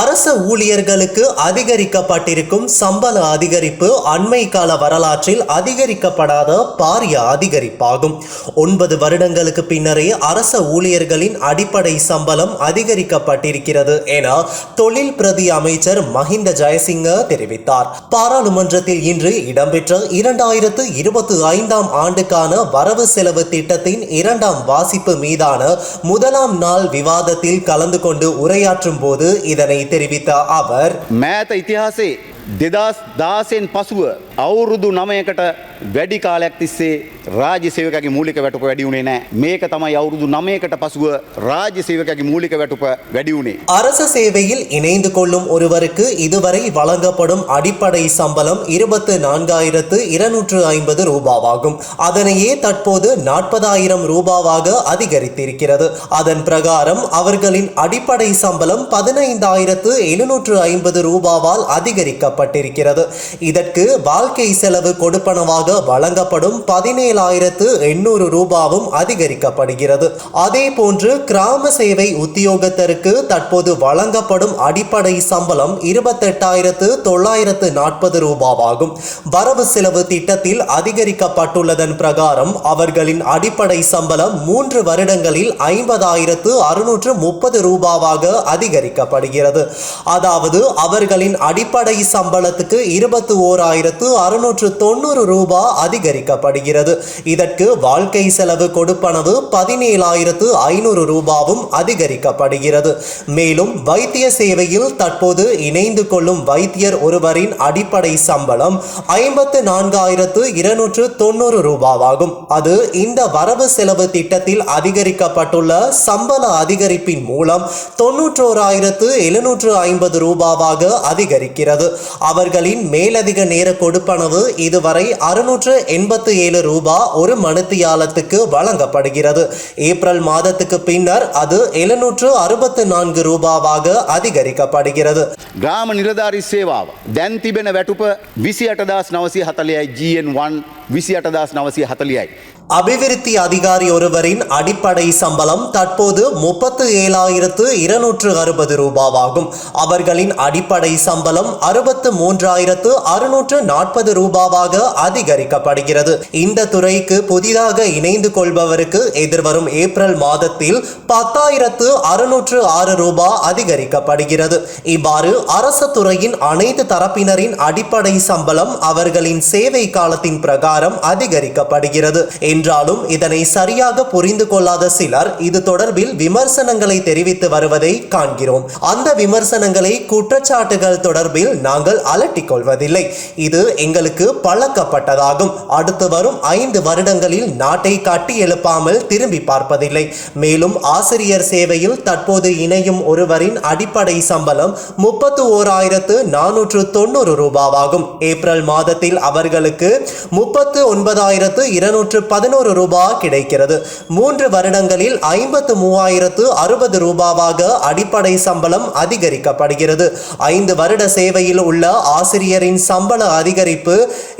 அரச ஊழியர்களுக்கு அதிகரிக்கப்பட்டிருக்கும் சம்பள அதிகரிப்பு அண்மை கால வரலாற்றில் அதிகரிக்கப்படாத பாரிய அதிகரிப்பாகும். ஒன்பது வருடங்களுக்கு பின்னரே அரச ஊழியர்களின் அடிப்படை சம்பளம் அதிகரிக்கப்பட்டிருக்கிறது என தொழில் பிரதி அமைச்சர் மஹிந்த ஜெயசிங்க தெரிவித்தார். பாராளுமன்றத்தில் இன்று இடம்பெற்ற இரண்டாயிரத்து இருபத்தி ஐந்தாம் ஆண்டுக்கான வரவு செலவு திட்டத்தின் இரண்டாம் வாசிப்பு மீதான முதலாம் நாள் விவாதத்தில் கலந்து கொண்டு உரையாற்றும் போது இதனை தெரிவித்த அவர் මෑත ඉතිහාසේ දෙදස් දාසයෙන් පසුව අවුරුදු නමයකට වැඩි කාලයක් තිස්සේ රාජ්‍ය සේවකගේ මූලික වැටුප වැඩි වුණේ නෑ මේක තමයි අවුරුදු නමයකට පසුව රාජ්‍ය සේවකගේ මූලික වැටුප වැඩි වුණේ. அரச சேவையில் இணைந்து கொள்ளும் ஒருவருக்கு இதுவரை வழங்கப்படும் அடிப்படை சம்பளம் இருபத்து நான்காயிரத்து இருநூற்று ஐம்பது ரூபாவாகும் அதனையே தற்போது நாற்பதாயிரம் ரூபாவாக அதிகரித்திருக்கிறது அதன் பிரகாரம் அவர்களின் அடிப்படை சம்பளம் பதினைந்தாயிரத்து எழுநூற்று ஐம்பது ரூபாவால் அதிகரிக்கப்பட்டிருக்கிறது இதற்கு வாழ்க்கை செலவு கொடுப்பனவாக வழங்கப்படும் பதினேழாயிரத்து எண்ணூறு ரூபாவும் அதிகரிக்கப்படுகிறது. அதே போன்று கிராம சேவை உத்தியோகத்தருக்கு தற்போது வழங்கப்படும் அடிப்படை சம்பளம் இருபத்தெட்டாயிரத்து தொள்ளாயிரத்து நாற்பது ரூபாவாகும். வரவு செலவு திட்டத்தில் அதிகரிக்கப்பட்டுள்ளதன் பிரகாரம் அவர்களின் அடிப்படை சம்பளம் மூன்று வருடங்களில் ஐம்பதாயிரத்து அறுநூற்று முப்பது ரூபாவாக அதிகரிக்கப்படுகிறது. அதாவது அவர்களின் அடிப்படை சம்பளத்துக்கு இருபத்தி ஓராயிரத்து அறுநூற்று தொண்ணூறு ரூபாய் ரூபாய் அதிகரிக்கப்படுகிறது. இதற்கு வாழ்க்கை செலவு கொடுப்பனவு பதினேழாயிரத்து ஐநூறு ரூபாவும் அதிகரிக்கப்படுகிறது. மேலும் வைத்திய சேவையில் தற்போது இணைந்து கொள்ளும் வைத்தியர் ஒருவரின் அடிப்படை சம்பளம் ஐம்பத்து நான்காயிரத்து இருநூற்று தொண்ணூறு ரூபாவாகும். அது இந்த வரவு செலவு திட்டத்தில் அதிகரிக்கப்பட்டுள்ள சம்பள அதிகரிப்பின் மூலம் தொன்னூற்றோராயிரத்து எழுநூற்று ஐம்பது ரூபாவாக அதிகரிக்கிறது. அவர்களின் மேலதிக நேர கொடுப்பனவு இதுவரை அறுநூற்று எண்பத்து ஏழு ரூபா ஒரு மணித்தியாலத்துக்கு வழங்கப்படுகிறது ஏப்ரல் மாதத்துக்கு பின்னர் அது எழுநூற்று அறுபத்து நான்கு ரூபாவாக அதிகரிக்கப்படுகிறது ග්‍රාම නිලධාරි සේවාව. දැන් තිබෙන වැටුප විසි අටදස් නවසය හතලයයි GN1 විසි අටදස් නවසය හතලියයි. அபிவிருத்தி அதிகாரி ஒருவரின் அடிப்படை சம்பளம் தற்போது முப்பத்து ஏழாயிரத்து இருநூற்று அறுபது ரூபாவாகும் அவர்களின் அடிப்படை சம்பளம் அறுபத்து மூன்றாயிரத்து அறுநூற்று நாற்பது ரூபாவாக அதிகரிக்கப்படுகிறது இந்த துறைக்கு புதிதாக இணைந்து கொள்பவருக்கு எதிர்வரும் ஏப்ரல் மாதத்தில் பத்தாயிரத்து அறுநூற்று ஆறு ரூபாய் அதிகரிக்கப்படுகிறது இவ்வாறு அரசு துறையின் அனைத்து தரப்பினரின் அடிப்படை சம்பளம் அவர்களின் சேவை காலத்தின் பிரகாரம் அதிகரிக்கப்படுகிறது. என்றாலும் இதனை சரியாக புரிந்து கொள்ளாத சிலர் இது தொடர்பில் விமர்சனங்களை தெரிவித்து வருவதை காண்கிறோம். அந்த விமர்சனங்களை குற்றச்சாட்டுகள் தொடர்பில் நாங்கள் அலட்டிக் கொள்வதில்லை. இது எங்களுக்கு பழக்கப்பட்டதாகும். அடுத்து வரும் ஐந்து வருடங்களில் நாட்டை கட்டி எழுப்பாமல் திரும்பி பார்ப்பதில்லை. மேலும் ஆசிரியர் சேவையில் தற்போது இணையும் ஒருவரின் அடிப்படை சம்பளம் முப்பத்து ஓராயிரத்து நானூற்று தொண்ணூறு ரூபாவாகும். ஏப்ரல் மாதத்தில் அவர்களுக்கு முப்பது முப்பத்து ஒன்பதாயிரத்து இருநூற்று பதினோரு ரூபாய் கிடைக்கிறது. மூன்று வருடங்களில் ஐம்பத்து மூவாயிரத்து அறுபது ரூபாவாக அடிப்படை சம்பளம் அதிகரிக்கப்படுகிறது. ஐந்து வருட சேவையில் உள்ள ஆசிரியரின் சம்பள அதிகரிப்பு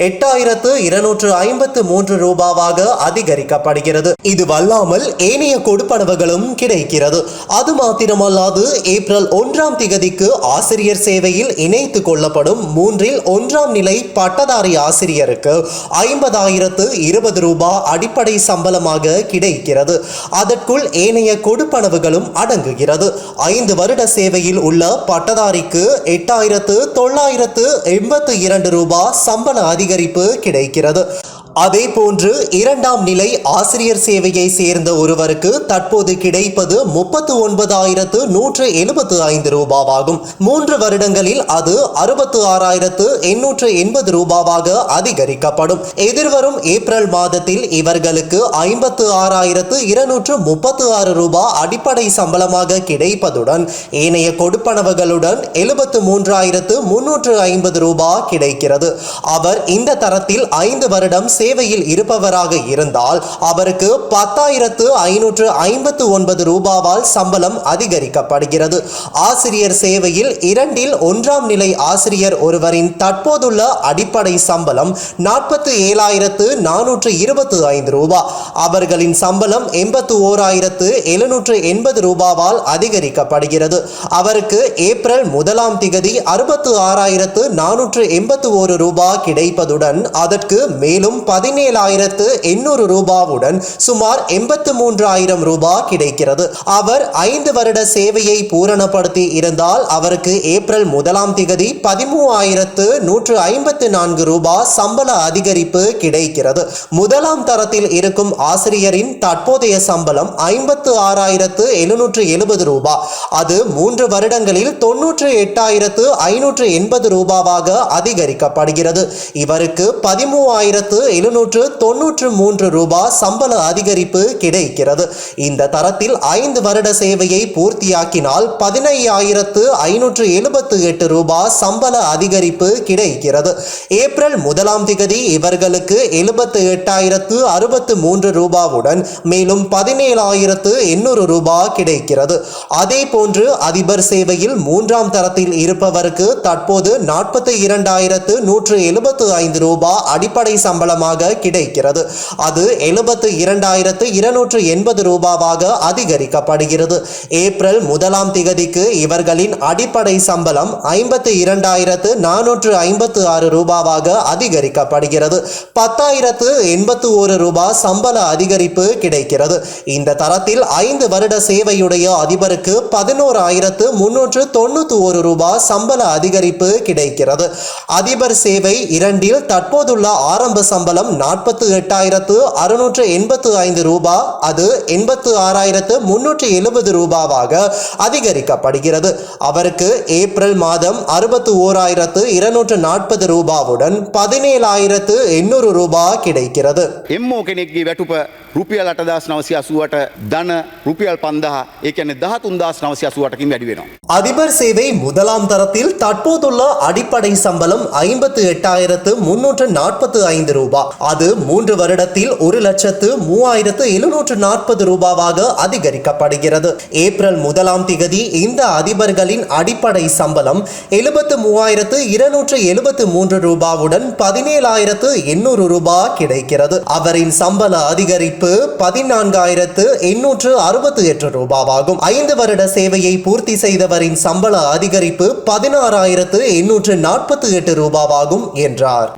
எட்டாயிரத்து இருநூற்று ஐம்பத்து மூன்று ரூபாவாக அதிகரிக்கப்படுகிறது. இது வல்லாமல் ஏனைய கொடுப்பனவுகளும் கிடைக்கிறது. அது மாத்திரமல்லாது ஏப்ரல் ஒன்றாம் திகதிக்கு ஆசிரியர் சேவையில் இணைத்து கொள்ளப்படும் மூன்றில் ஒன்றாம் நிலை பட்டதாரி ஆசிரியருக்கு ஐ ஐம்பதாயிரத்து இருபது ரூபாய் அடிப்படை சம்பளமாக கிடைக்கிறது. அதற்குள் ஏனைய கொடுப்பனவுகளும் அடங்குகிறது. ஐந்து வருட சேவையில் உள்ள பட்டதாரிக்கு எட்டாயிரத்து தொள்ளாயிரத்து எண்பத்து இரண்டு ரூபாய் சம்பள அதிகரிப்பு கிடைக்கிறது. அதே போன்று இரண்டாம் நிலை ஆசிரியர் சேவையை சேர்ந்த ஒருவருக்கு தற்போது கிடைப்பது முப்பத்து ஒன்பதாயிரத்து நூற்று எழுபத்து ஐந்து ரூபாவாகும். மூன்று வருடங்களில் அது அறுபத்து ஆறாயிரத்து எண்ணூற்று எண்பது ரூபாவாக அதிகரிக்கப்படும். எதிர்வரும் ஏப்ரல் மாதத்தில் இவர்களுக்கு ஐம்பத்து ஆறாயிரத்து இருநூற்று முப்பத்து ஆறு ரூபாய் அடிப்படை சம்பளமாக கிடைப்பதுடன் ஏனைய கொடுப்பனவுகளுடன் எழுபத்து மூன்றாயிரத்து முன்னூற்று ஐம்பது ரூபாய் கிடைக்கிறது. அவர் இந்த தரத்தில் ஐந்து வருடம் சேவையில் இருப்பவராக இருந்தால் அவருக்கு பத்தாயிரத்து ஐநூற்று ஐம்பத்து ஒன்பது ரூபாவால் சம்பளம் அதிகரிக்கப்படுகிறது. ஆசிரியர் சேவையில் இரண்டில் ஒன்றாம் நிலை ஆசிரியர் ஒருவரின் தற்போதுள்ள அடிப்படை சம்பளம் நாற்பத்தி ஏழாயிரத்து நானூற்று இருபத்து ஐந்து ரூபா. அவர்களின் சம்பளம் எண்பத்து ஓராயிரத்து எழுநூற்று எண்பது ரூபாவால் அதிகரிக்கப்படுகிறது. அவருக்கு ஏப்ரல் முதலாம் திகதி அறுபத்து ஆறாயிரத்து நானூற்று எண்பத்து ஒரு ரூபாய் கிடைப்பதுடன் அதற்கு மேலும் பதினேழாயிரத்து எண்ணூறு ரூபாவுடன் சுமார் எண்பத்து மூன்றாயிரம் ரூபாய் கிடைக்கிறது. அவர் ஐந்து வருட சேவையை பூரணப்படுத்தி இருந்தால் அவருக்கு ஏப்ரல் முதலாம் திகதி பதிமூவாயிரத்து நூற்று ஐம்பத்து நான்கு ரூபாய் சம்பள அதிகரிப்பு கிடைக்கிறது. முதலாம் தரத்தில் இருக்கும் ஆசிரியரின் தற்போதைய சம்பளம் ஐம்பத்து ஆறாயிரத்து எழுநூற்று எழுபது ரூபாய் அது மூன்று வருடங்களில் தொன்னூற்று எட்டாயிரத்து ஐநூற்று எண்பது ரூபாவாக அதிகரிக்கப்படுகிறது. இவருக்கு பதிமூவாயிரத்து இருநூற்று தொன்னூற்று மூன்று ரூபாய் சம்பள அதிகரிப்பு கிடைக்கிறது. இந்த தரத்தில் ஐந்து வருட சேவையை பூர்த்தியாக்கினால் பதினையாயிரத்து ஐநூற்று எழுபத்து எட்டு ரூபாய் சம்பள அதிகரிப்பு கிடைக்கிறது. ஏப்ரல் முதலாம் திகதி இவர்களுக்கு எழுபத்து எட்டாயிரத்து அறுபத்து மூன்று ரூபாவுடன் மேலும் பதினேழாயிரத்து எண்ணூறு ரூபாய் கிடைக்கிறது. அதே போன்று அதிபர் சேவையில் மூன்றாம் தரத்தில் இருப்பவருக்கு தற்போது நாற்பத்தி இரண்டாயிரத்து நூற்று எழுபத்து ஐந்து ரூபாய் அடிப்படை சம்பளமாக கிடைக்கிறது. அது எழுபத்து இரண்டாயிரத்து இருநூற்று எண்பது ரூபாவாக அதிகரிக்கப்படுகிறது. ஏப்ரல் முதலாம் திகதிக்கு இவர்களின் அடிப்படை சம்பளம் ஐம்பத்து இரண்டாயிரத்து நானூற்று ஐம்பத்து ஆறு ரூபாவாக அதிகரிக்கப்படுகிறது. பத்தாயிரத்து எண்பத்து ஒரு ரூபாய் சம்பள அதிகரிப்பு கிடைக்கிறது. இந்த தரத்தில் ஐந்து வருட சேவையுடைய அதிபருக்கு பதினோரு ஆயிரத்து முன்னூற்று தொண்ணூற்று ஒரு ரூபாய் சம்பள அதிகரிப்பு கிடைக்கிறது. அதிபர் சேவை இரண்டில் தற்போதுள்ள ஆரம்ப சம்பளம் மாதம் நாற்பத்து எட்டாயிரத்து அறுநூற்று எண்பத்து ஐந்து ரூபா அது எண்பத்து ஆறாயிரத்து முன்னூற்று எழுபது ரூபாவாக அதிகரிக்கப்படுகிறது. அவருக்கு ஏப்ரல் மாதம் அறுபத்து ஓராயிரத்து இருநூற்று நாற்பது ரூபாவுடன் பதினேழாயிரத்து எண்ணூறு ரூபா கிடைக்கிறது. රුපියල් අටදස් නවසි අසුවට ධන රුපියල් පන්දහ ඒකන දහතුන්දස් නවසි අසුවටකින් වැඩි වෙනවා. அதிபர் சேவை முதலாம் தரத்தில் தற்போதுள்ள அடிப்படை சம்பளம் ஐம்பத்து எட்டாயிரத்து முன்னூற்று நாற்பத்து ஐந்து ரூபாய் அது மூன்று வருடத்தில் ஒரு லட்சத்து மூவாயிரத்து எழுநூற்று நாற்பது ரூபாவாக அதிகரிக்கப்படுகிறது ஏப்ரல் முதலாம் திகதி இந்த அதிபர்களின் அடிப்படை சம்பளம் எழுபத்து மூவாயிரத்து இருநூற்று எழுபத்து மூன்று ரூபாவுடன் பதினேழாயிரத்து எண்ணூறு ரூபாய் கிடைக்கிறது அவரின் சம்பள அதிகரிப்பு பதினான்காயிரத்து எண்ணூற்று அறுபத்தி எட்டு ரூபாவாகும். ஐந்து வருட சேவையை பூர்த்தி செய்தவரின் சம்பள அதிகரிப்பு பதினாறாயிரத்து எண்ணூற்று நாற்பத்தி எட்டு ரூபாவாகும் என்றார்.